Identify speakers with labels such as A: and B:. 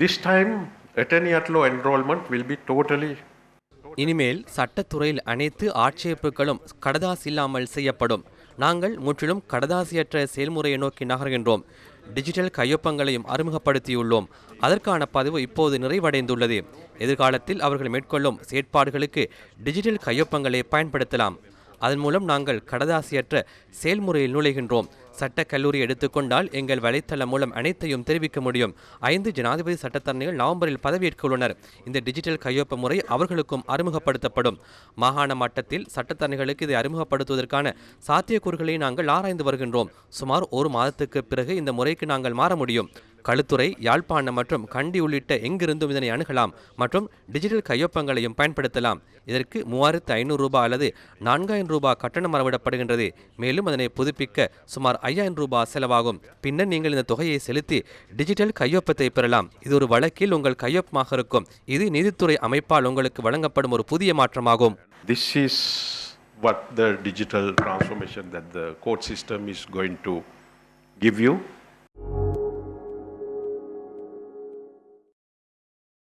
A: This time, attorney at law enrollment will be totally
B: இனிமேல் சட்டத்துறையில் அனைத்து ஆட்சேபுகளும் கடதாசி இல்லாமல் செய்யப்படும். நாங்கள் முற்றிலும் கடதாசியற்ற செயல்முறையை நோக்கி நகர்கின்றோம். டிஜிட்டல் கையொப்பங்களையும் அறிமுகப்படுத்தியுள்ளோம். அதற்கான பதிவு இப்போது நிறைவடைந்துள்ளது. எதிர்காலத்தில் அவர்கள் மேற்கொள்ளும் செயற்பாடுகளுக்கு டிஜிட்டல் கையொப்பங்களை பயன்படுத்தலாம். அதன் மூலம் நாங்கள் கடதாசியற்ற செயல்முறையில் நுழைகின்றோம். சட்ட கல்லூரி எடுத்துக்கொண்டால் எங்கள் வலைத்தளம் மூலம் அனைத்தையும் தெரிவிக்க முடியும். ஐந்து ஜனாதிபதி சட்டத்தரணிகள் நவம்பரில் பதவியேற்க உள்ளனர். இந்த டிஜிட்டல் கையொப்ப முறை அவர்களுக்கும் அறிமுகப்படுத்தப்படும். மாகாண மட்டத்தில் சட்டத்தரணிகளுக்கு இதை அறிமுகப்படுத்துவதற்கான சாத்தியக்கூறுகளை நாங்கள் ஆராய்ந்து வருகின்றோம். சுமார் ஒரு மாதத்துக்கு பிறகு இந்த முறைக்கு நாங்கள் மாற முடியும். களுத்துறை யாழ்ப்பாணம் மற்றும் கண்டி உள்ளிட்ட எங்கிருந்தும் இதனை அணுகலாம் மற்றும் டிஜிட்டல் கையொப்பங்களையும் பயன்படுத்தலாம். இதற்கு மூவாயிரத்து ஐநூறு ரூபாய் அல்லது நான்காயிரம் ரூபாய் கட்டணம் மறவிடப்படுகின்றது மேலும் அதனை புதுப்பிக்க சுமார் ஐயாயிரம் ரூபாய் செலவாகும். பின்னர் நீங்கள் இந்த தொகையை செலுத்தி டிஜிட்டல் கையொப்பத்தை பெறலாம். இது ஒரு வழக்கில் உங்கள் கையொப்பமாக இருக்கும். இது நீதித்துறை அமைப்பால் உங்களுக்கு வழங்கப்படும் ஒரு புதிய மாற்றமாகும்.
A: This is what the digital transformation that the court system is going to give you.